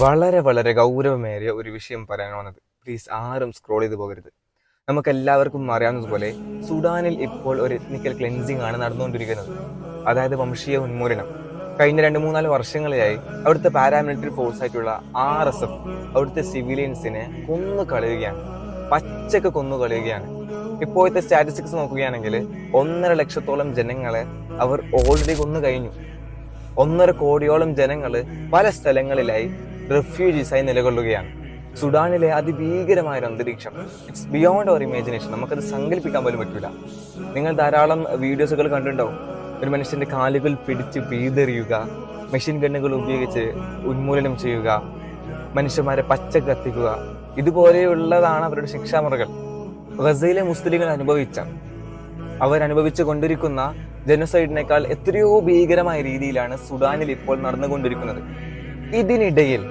വളരെ വളരെ ഗൗരവമേറിയ ഒരു വിഷയം പറയാൻ വന്നത്. പ്ലീസ് ആരും സ്ക്രോൾ ചെയ്ത് പോകരുത്. നമുക്ക് എല്ലാവർക്കും അറിയാവുന്നതുപോലെ സുഡാനിൽ ഇപ്പോൾ ഒരു എത്നിക്കൽ ക്ലെൻസിങ് ആണ് നടന്നുകൊണ്ടിരിക്കുന്നത്. അതായത് വംശീയ ഉന്മൂലനം. കഴിഞ്ഞ രണ്ട് മൂന്നാൽ വർഷങ്ങളിലായി അവിടുത്തെ പാരാമിലിറ്ററി ഫോഴ്സ് ആയിട്ടുള്ള ആർ എസ് എഫ് അവിടുത്തെ സിവിലിയൻസിനെ കൊന്നു കളയുകയാണ്. പച്ചക്ക് കൊന്നു കളയുകയാണ്. ഇപ്പോഴത്തെ സ്റ്റാറ്റിസ്റ്റിക്സ് നോക്കുകയാണെങ്കിൽ ഒന്നര ലക്ഷത്തോളം ജനങ്ങളെ അവർ ഓൾറെഡി കൊന്നു കഴിഞ്ഞു. ഒന്നര കോടിയോളം ജനങ്ങൾ പല സ്ഥലങ്ങളിലായി റെഫ്യൂജീസായി നിലകൊള്ളുകയാണ്. സുഡാനിലെ അതിഭീകരമായ ഒരു അന്തരീക്ഷം. ഇറ്റ്സ് ബിയോണ്ട് അവർ ഇമാജിനേഷൻ നമുക്കത് സങ്കല്പിക്കാൻ പോലും പറ്റില്ല നിങ്ങൾ ധാരാളം വീഡിയോസുകൾ കണ്ടിട്ടുണ്ടാവും. ഒരു മനുഷ്യന്റെ കാലുകൾ പിടിച്ച് പീതെറിയുക മെഷീൻ ഗണ്ണുകൾ ഉപയോഗിച്ച് ഉന്മൂലനം ചെയ്യുക മനുഷ്യന്മാരെ പച്ച കത്തിക്കുക. ഇതുപോലെയുള്ളതാണ് അവരുടെ ശിക്ഷാമുറകൾ. ഗസയിലെ മുസ്ലിങ്ങൾ അനുഭവിച്ച അവരനുഭവിച്ചു കൊണ്ടിരിക്കുന്ന ജനസൈഡിനേക്കാൾ എത്രയോ ഭീകരമായ രീതിയിലാണ് സുഡാനിൽ ഇപ്പോൾ നടന്നുകൊണ്ടിരിക്കുന്നത്. ഇതിനിടയിൽ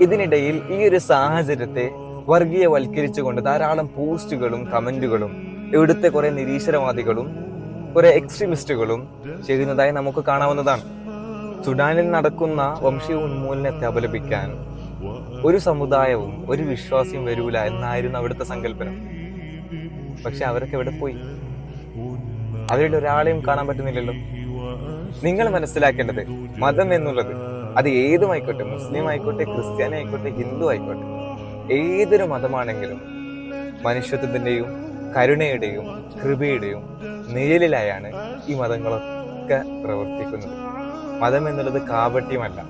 ഇതിനിടയിൽ ഈ ഒരു സാഹചര്യത്തെ വർഗീയവൽക്കരിച്ചുകൊണ്ട് ധാരാളം പോസ്റ്റുകളും കമന്റുകളും ഇവിടുത്തെ കുറെ നിരീശ്വരവാദികളും കുറെ എക്സ്ട്രീമിസ്റ്റുകളും ചെയ്യുന്നതായി നമുക്ക് കാണാവുന്നതാണ്. സുഡാനിൽ നടക്കുന്ന വംശീയ ഉന്മൂലനത്തെ അപലപിക്കാൻ ഒരു സമുദായവും ഒരു വിശ്വാസിയും വരൂല എന്നായിരുന്നു അവിടുത്തെ സങ്കല്പനം. പക്ഷെ അവരൊക്കെ എവിടെ പോയി? അവരിൽ ഒരാളെയും കാണാൻ പറ്റുന്നില്ലല്ലോ. നിങ്ങൾ മനസ്സിലാക്കേണ്ടത് മതം എന്നുള്ളത് അത് ഏതുമായിക്കോട്ടെ മുസ്ലിം ആയിക്കോട്ടെ ക്രിസ്ത്യാനി ആയിക്കോട്ടെ ഹിന്ദു ആയിക്കോട്ടെ ഏതൊരു മതമാണെങ്കിലും മനുഷ്യത്വത്തിന്റെയും കരുണയുടെയും കൃപയുടെയും നിഴലിലായാണ് ഈ മതങ്ങളൊക്കെ പ്രവർത്തിക്കുന്നത്. മതം എന്നുള്ളത് കാപട്യമല്ല.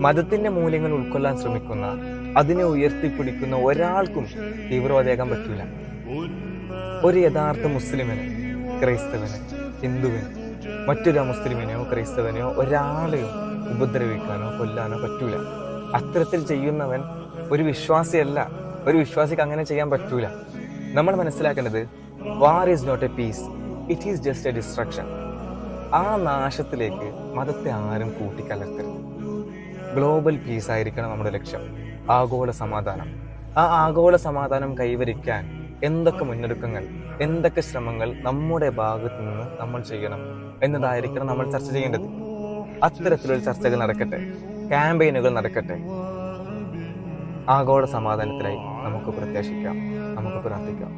മതത്തിന്റെ മൂല്യങ്ങൾ ഉൾക്കൊള്ളാൻ ശ്രമിക്കുന്ന അതിനെ ഉയർത്തിപ്പിടിക്കുന്ന ഒരാൾക്കും തീവ്രവാദിയാകാൻ പറ്റില്ല ഒരു യഥാർത്ഥ മുസ്ലിമിന് ക്രൈസ്തവന് ഹിന്ദുവിന് മറ്റൊരു മുസ്ലിമിനെയോ ക്രൈസ്തവനെയോ ഒരാളെയോ ഉപദ്രവിക്കാനോ കൊല്ലാനോ പറ്റൂല. അത്തരത്തിൽ ചെയ്യുന്നവൻ ഒരു വിശ്വാസിയല്ല. ഒരു വിശ്വാസിക്ക് അങ്ങനെ ചെയ്യാൻ പറ്റൂല. നമ്മൾ മനസ്സിലാക്കേണ്ടത് war is not a peace it is just a destruction ആ നാശത്തിലേക്ക് മതത്തെ ആരും കൂട്ടിക്കലർത്തരുത്. ഗ്ലോബൽ പീസ് ആയിരിക്കണം നമ്മുടെ ലക്ഷ്യം. ആഗോള സമാധാനം. ആ ആഗോള സമാധാനം കൈവരിക്കാൻ എന്തൊക്കെ മുന്നൊരുക്കങ്ങൾ എന്തൊക്കെ ശ്രമങ്ങൾ നമ്മുടെ ഭാഗത്ത് നിന്ന് നമ്മൾ ചെയ്യണം എന്നതായിരിക്കണം നമ്മൾ ചർച്ച ചെയ്യേണ്ടത്. അത്തരത്തിലൊരു ചർച്ചകൾ നടക്കട്ടെ ക്യാമ്പയിനുകൾ നടക്കട്ടെ. ആഗോള സമാധാനത്തിനായി നമുക്ക് പ്രത്യാശിക്കാം നമുക്ക് പ്രാർത്ഥിക്കാം.